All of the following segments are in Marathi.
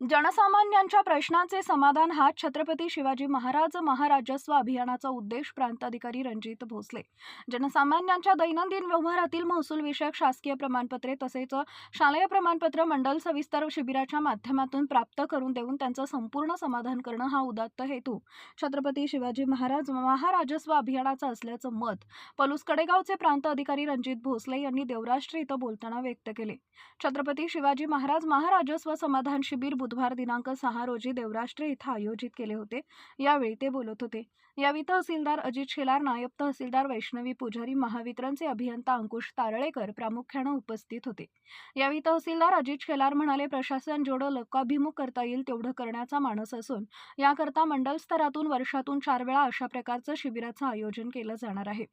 जनसामान्यांच्या प्रश्नांचे समाधान हा छत्रपती शिवाजी महाराज महाराजस्व अभियानाचा उद्देश प्रांताधिकारी रणजित भोसले. जनसामान्यांच्या दैनंदिन व्यवहारातील महसूल विषयक शासकीय प्रमाणपत्रे तसेच शालेय प्रमाणपत्र मंडल सविस्तर शिबिराच्या माध्यमातून प्राप्त करून देऊन त्यांचं संपूर्ण समाधान करणं हा उदात्त हेतू. छत्रपती शिवाजी महाराज महाराजस्व अभियानाचा असल्याचं मत पलूस कडेगावचे प्रांत अधिकारी रणजित भोसले यांनी देवराष्ट्र इथं बोलताना व्यक्त केले. छत्रपती शिवाजी महाराज महाराजस्व समाधान शिबिर बुधवार दिनांक सहा रोजी देवराष्ट्र इथं आयोजित केले होते. यावेळी ते बोलत होते. यावेळी तहसीलदार अजित शेलार नायब तहसीलदार वैष्णवी पुजारी महावितरणचे अभियंता अंकुश तारळेकर प्रामुख्यानं उपस्थित होते. यावेळी तहसीलदार अजित शेलार म्हणाले प्रशासन जेवढं लोकाभिमुख करता येईल तेवढं करण्याचा मानस असून याकरता मंडल स्तरातून वर्षातून चार वेळा अशा प्रकारचं शिबिराचं आयोजन केलं जाणार आहे.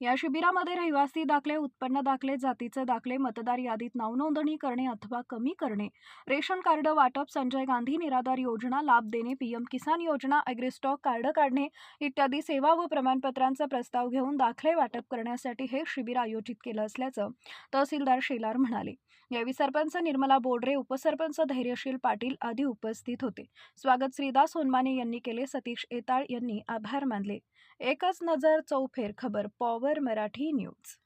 या शिबिरामध्ये रहिवासी दाखले उत्पन्न दाखले जातीचे दाखले मतदार यादीत नाव नोंदणी करणे अथवा कमी करणे रेशन कार्ड वाटप संजय गांधी निराधार योजना लाभ देणे पीएम किसान योजना ॲग्रीस्टॉक कार्ड काढणे इत्यादी सेवा व प्रमाणपत्रांचा प्रस्ताव घेऊन दाखले वाटप करण्यासाठी हे शिबिर आयोजित केलं असल्याचं तहसीलदार शेलार म्हणाले. यावेळी सरपंच निर्मला बोडरे उपसरपंच धैर्यशील पाटील आदी उपस्थित होते. स्वागत श्रीदास सोनमाने यांनी केले सतीश येताळ यांनी आभार मानले. एकच नजर चौफेर खबर पॉवर मराठी न्यूज.